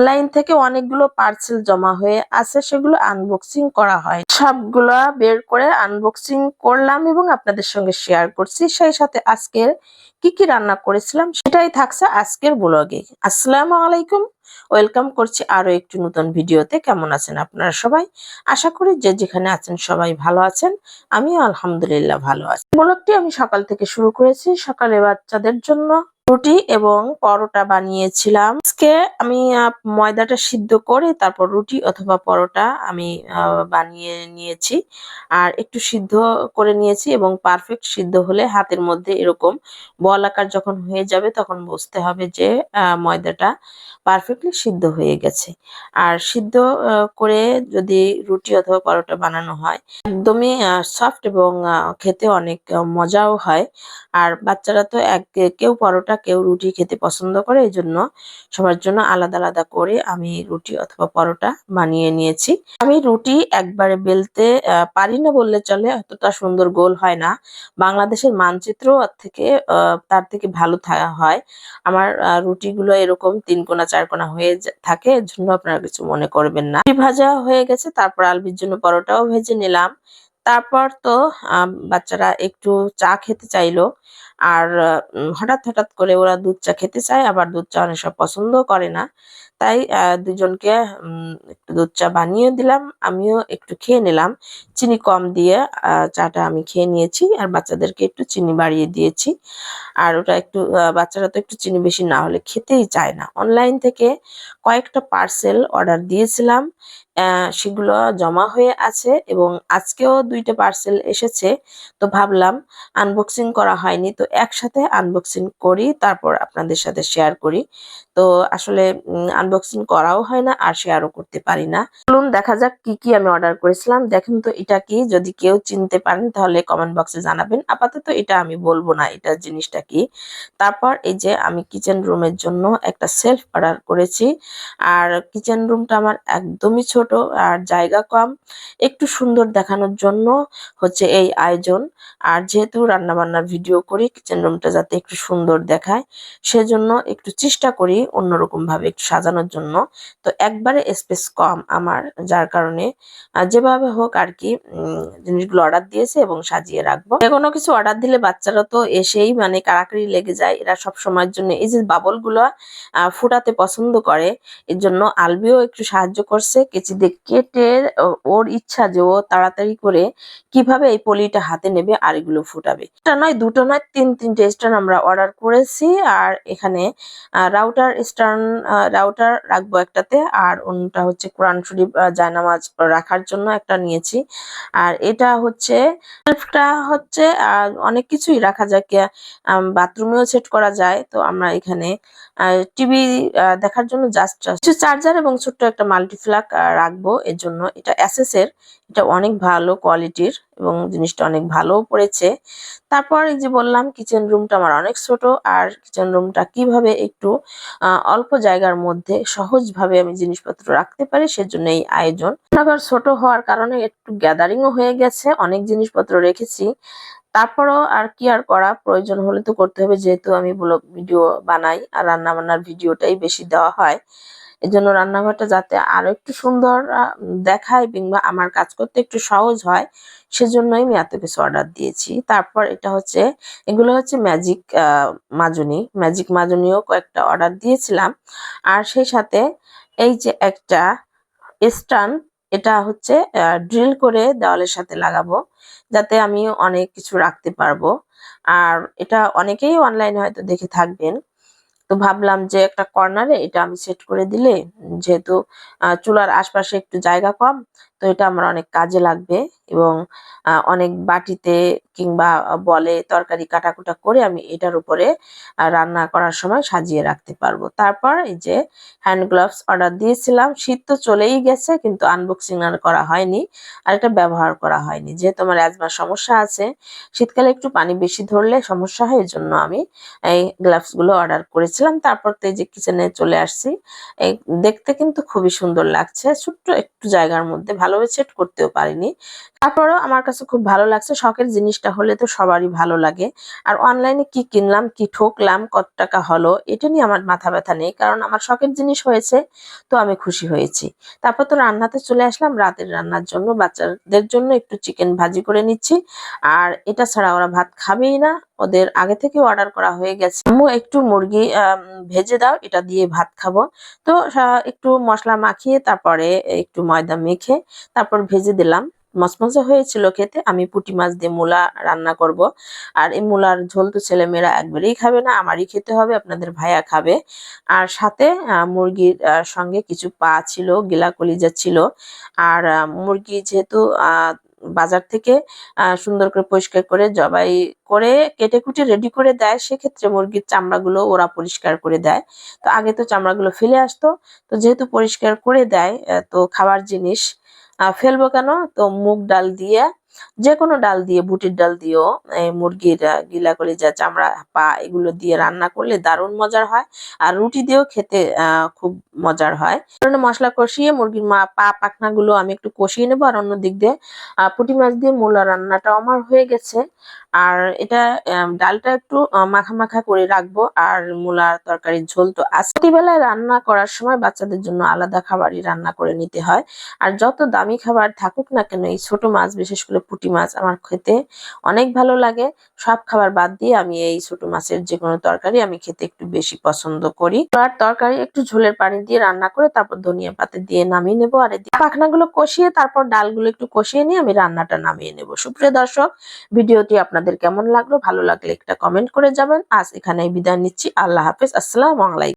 Online থেকে অনেকগুলো parcel জমা হয়ে আছে, সেগুলো আনবক্সিং করা হয়। সবগুলা বের করে আনবক্সিং করলাম এবং আপনাদের সঙ্গে শেয়ার করছি। সেই সাথে আজকের কি কি রান্না করেছিলাম সেটাই থাকছে আজকের ব্লগে আসসালামু আলাইকুম। ওয়েলকাম করছি আরও একটি নতুন ভিডিওতে। কেমন আছেন আপনারা সবাই? আশা করি যে যেখানে আছেন সবাই ভালো আছেন। আমিও আলহামদুলিল্লাহ ভালো আছি। ব্লগটি আমি সকাল থেকে শুরু করেছি সকালে বাচ্চাদের জন্য। রুটি এবং পরোটা বানিয়েছিলাম। আজকে আমি ময়দাটা সিদ্ধ করে তারপর রুটি অথবা পরোটা আমি বানিয়ে নিয়েছি। আর একটু সিদ্ধ করে নিয়েছি এবং পারফেক্ট সিদ্ধ হলে হাতের মধ্যে এরকম বল আকার যখন হয়ে যাবে তখন বুঝতে হবে যে ময়দাটা পারফেক্টলি সিদ্ধ হয়ে গেছে। আর সিদ্ধ করে যদি রুটি অথবা পরোটা বানানো হয়, একদমই সফট এবং খেতে অনেক মজাও হয়। আর বাচ্চারা তো এক, কেউ পরোটা কেউ রুটি খেতে পছন্দ করে এই জন্য সবার জন্য আলাদা আলাদা করে আমি রুটি অথবা পরোটা বানিয়ে নিয়েছি। আমি রুটি একবারে বেলতে পারি না বললে চলে, অতটা সুন্দর গোল হয় না। বাংলাদেশের মানচিত্র থেকে তার থেকে ভালো হয়। আমার রুটিগুলো এরকম তিন কোনা, চার কোনা হয়ে থাকে এর জন্য আপনারা কিছু মনে করবেন না। ভাজা হয়ে গেছে, তারপর আলবির জন্য পরোটাও ভেজে নিলাম। তারপর তো বাচ্চারা একটু চা খেতে চাইলো। আর হঠাৎ হঠাৎ করে ওরা দুধ চা খেতে চায়, আবার দুধ চা অনেক সব পছন্দ করে না। তাই দুজনকে একটু দুধ চা বানিয়ে দিলাম, আমিও একটু খেয়ে নিলাম। চিনি কম দিয়ে চাটা আমি খেয়ে নিয়েছি, আর বাচ্চাদেরকে একটু চিনি বাড়িয়ে দিয়েছি। আর ওটা একটু বাচ্চারা তো একটু চিনি বেশি না হলে খেতেই চায় না। অনলাইন থেকে কয়েকটা পার্সেল অর্ডার দিয়েছিলাম সেগুলো জমা হয়ে আছে এবং আজকেও দুইটা পার্সেল এসেছে। তো ভাবলাম, আনবক্সিং করা হয়নি, তো একসাথে আনবক্সিং করি, তারপর আপনাদের সাথে শেয়ার করি। তো আসলে আনবক্সিং করাও হয় না আর শেয়ারও করতে পারি না। চলুন দেখা যাক কি কি আমি অর্ডার করেছিলাম। দেখেন তো এটা কি? যদি কেউ চিনতে পারেন তাহলে কমেন্ট বক্সে জানাবেন। আপাতত এটা আমি বলব না এটা জিনিসটা কি। তারপর এই যে আমি কিচেন রুমের জন্য একটা সেলফ অর্ডার করেছি। আর কিচেন রুমটা আমার একদমই ছোট আর জায়গা কম। একটু সুন্দর দেখানোর জন্য হচ্ছে এই আয়োজন। আর যেহেতু রান্নাবান্নার ভিডিও করি কিচেন রুমটা যাতে একটু সুন্দর দেখায়, সেজন্য একটু চেষ্টা করি অন্যরকম ভাবে একটু সাজানোর জন্য। তো একবারে স্পেস কম আমার, যার কারণে যেভাবে হোক আর কি জিনিসগুলো অর্ডার দিয়েছে এবং সাজিয়ে রাখব। যে কোনো কিছু অর্ডার দিলে বাচ্চারা তো এসেই মানে কারাকারি লেগে যায়, এরা সব সময়ের জন্য এই যে বাবলগুলো ফুটাতে পছন্দ করে, এর জন্য আলবিও একটু সাহায্য করছে, কেচি দিয়ে কেটে ওর ইচ্ছা যে ও তাড়াতাড়ি করে কীভাবে এই পলিটা হাতে নেবে আর এগুলো ফুটাবে। একটা নয়, দুটো নয়, তিন তিনটে স্ট্যান্ড আমরা অর্ডার করেছি আর এখানে রাউটার স্ট্যান্ড রাউটার রাখব একটাতে আর অন্যটা হচ্ছে কোরআন শরীফ জায়নামাজ রাখার জন্য একটা নিয়েছি। আর এটা হচ্ছে শেলফটা হচ্ছে অনেক কিছুই রাখা যায় বাথরুমেও সেট করা যায়। তো আমরা এখানে টিভি দেখার জন্য জাস্ট কিছু চার্জার এবং ছোট্ট একটা মাল্টিফ্লাক রাখব। এর জন্য এটা অ্যাসেস এর, এটা অনেক ভালো কোয়ালিটির এবং জিনিসটা অনেক ভালোও পড়েছে। তারপর এই যে বললাম কিচেন রুমটা আমার অনেক ছোট, আর কিচেন রুমটা কীভাবে একটু অল্প জায়গার মধ্যে সহজভাবে আমি জিনিসপত্র রাখতে পারি সেজন্য এই আয়োজন। আবার ছোট হওয়ার কারণে একটু গ্যাদারিংও হয়ে গেছে, অনেক জিনিসপত্র রেখেছি। তারপরও আর কি আর করা প্রয়োজন হলে তো করতে হবে, যেহেতু আমি ব্লগ ভিডিও বানাই আর রান্না বান্নার ভিডিওটাই বেশি দেওয়া হয়। এই জন্য রান্নাঘরটা যাতে আরও একটু সুন্দর দেখায় কিংবা আমার কাজ করতে একটু সহজ হয়, সেজন্যই আমি এত কিছু অর্ডার দিয়েছি। তারপর এটা হচ্ছে, এগুলো হচ্ছে ম্যাজিক মাজনি। ম্যাজিক মাজনিও কয়েকটা অর্ডার দিয়েছিলাম। আর সেই সাথে এই যে একটা স্টান এটা হচ্ছে ড্রিল করে দেওয়ালের সাথে লাগাবো, যাতে আমি অনেক কিছু রাখতে পারব। আর এটা অনেকেই অনলাইনে হয়তো দেখে থাকবেন। তো ভাবলাম যে একটা কর্নারে এটা আমি সেট করে দিলে, যেহেতু চুলার আশপাশে একটু জায়গা কম তো এটা আমার অনেক কাজে লাগবে এবং অনেক বাটিতে কিংবা বলে তরকারি কাটাকুটা করে আমি এটার উপরে রান্না করার সময় সাজিয়ে রাখতে পারব। তারপর এই যে হ্যান্ড গ্লাভস অর্ডার দিয়েছিলাম, শীত তো চলেই গেছে কিন্তু আনবক্সিং আর করা হয়নি, আর এটা ব্যবহার করা হয়নি। যেহেতু আমার অ্যাজমার সমস্যা আছে, শীতকালে একটু পানি বেশি ধরলে সমস্যা হয় জন্য আমি এই গ্লাভসগুলো অর্ডার করেছিলাম। তারপর তো এই যে কিচেনে চলে আসছি, এই দেখতে কিন্তু খুবই সুন্দর লাগছে, ছোট্ট একটু জায়গার মধ্যে ভালোভাবে সেট করতেও পারিনি। তারপরেও আমার কাছে খুব ভালো লাগছে। শখের জিনিসটা হলে তো সবারই ভালো লাগে। আর অনলাইনে কি কিনলাম, কি ঠকলাম, কত টাকা হলো, এটা নিয়ে আমার মাথা ব্যথা নেই। কারণ আমার শখের জিনিস হয়েছে, তো আমি খুশি হয়েছি। তারপর তো রান্নাতে চলে আসলাম, রাতের রান্নার জন্য বাচ্চাদের জন্য একটু চিকেন ভাজি করে নিচ্ছি। আর এটা ছাড়া ওরা ভাত খাবেই না। ওদের আগে থেকে অর্ডার করা হয়ে গেছে। আম্মু, একটু মুরগি ভেজে দাও, এটা দিয়ে ভাত খাব। তো একটু মশলা মাখিয়ে, তারপরে একটু ময়দা মেখে, তারপর ভেজে দিলাম। মচমচে হয়েছিল খেতে, আমি পুঁটি মাছ দিয়ে মূলা রান্না করব। আর এই মূলার ঝোল তো ছেলেমেয়েরা একবারেই খাবে না, আমারই খেতে হবে, আপনাদের ভাইয়া খাবে। আর সাথে মুরগির সঙ্গে কিছু পা ছিল গিলা কলিজা ছিল। আর মুরগি যেহেতু বাজার থেকে সুন্দর করে পরিষ্কার করে, জবাই করে কেটে কুটে রেডি করে দেয়। সেক্ষেত্রে মুরগির চামড়াগুলো ওরা পরিষ্কার করে দেয়। তো আগে তো চামড়াগুলো ফেলে আসতো। তো যেহেতু পরিষ্কার করে দেয় তো খাবার জিনিস ফেলব কেন? তো মুগ ডাল দিয়ে যে কোনো ডাল দিয়ে, বুটের ডাল দিয়েও, এই মুরগির গিলা যা চামড়া, পা, এগুলো দিয়ে রান্না করলে দারুণ মজার হয়। আর রুটি দিয়েও খেতে খুব মজার হয়। মশলা কষিয়ে মুরগির মা, পা পাখনা গুলো আমি একটু কষিয়ে নেব। আর অন্য দিক দিয়ে পুঁটি মাছ দিয়ে মূলা রান্নাটা আমার হয়ে গেছে। আর এটা ডালটা একটু মাখা মাখা করে রাখব। আর মূলার তরকারির ঝোল তো বেলায় রান্না করার সময় বাচ্চাদের জন্য আলাদা খাবারই রান্না করে নিতে হয়। আর যত দামি খাবার থাকুক না কেন, এই ছোট মাছ, বিশেষ করে পুঁটি মাছ আমার খেতে অনেক ভালো লাগে। সব খাবার বাদ দিয়ে আমি এই ছোট মাছের যে কোনো তরকারি আমি খেতে একটু বেশি পছন্দ করি। আর তরকারি একটু ঝোলের পানি দিয়ে রান্না করে তারপর ধনিয়া পাতা দিয়ে নামিয়ে নেব। আর পাখনাগুলো কষিয়ে তারপর ডালগুলো একটু কষিয়ে নিয়ে আমি রান্নাটা নামিয়ে নেব। সুপ্রিয় দর্শক, ভিডিওটি আপনাদের কেমন লাগল? ভালো লাগলে একটা কমেন্ট করে যাবেন। আজ এখানেই বিদায় নিচ্ছি। আল্লাহ হাফেজ। আসসালাম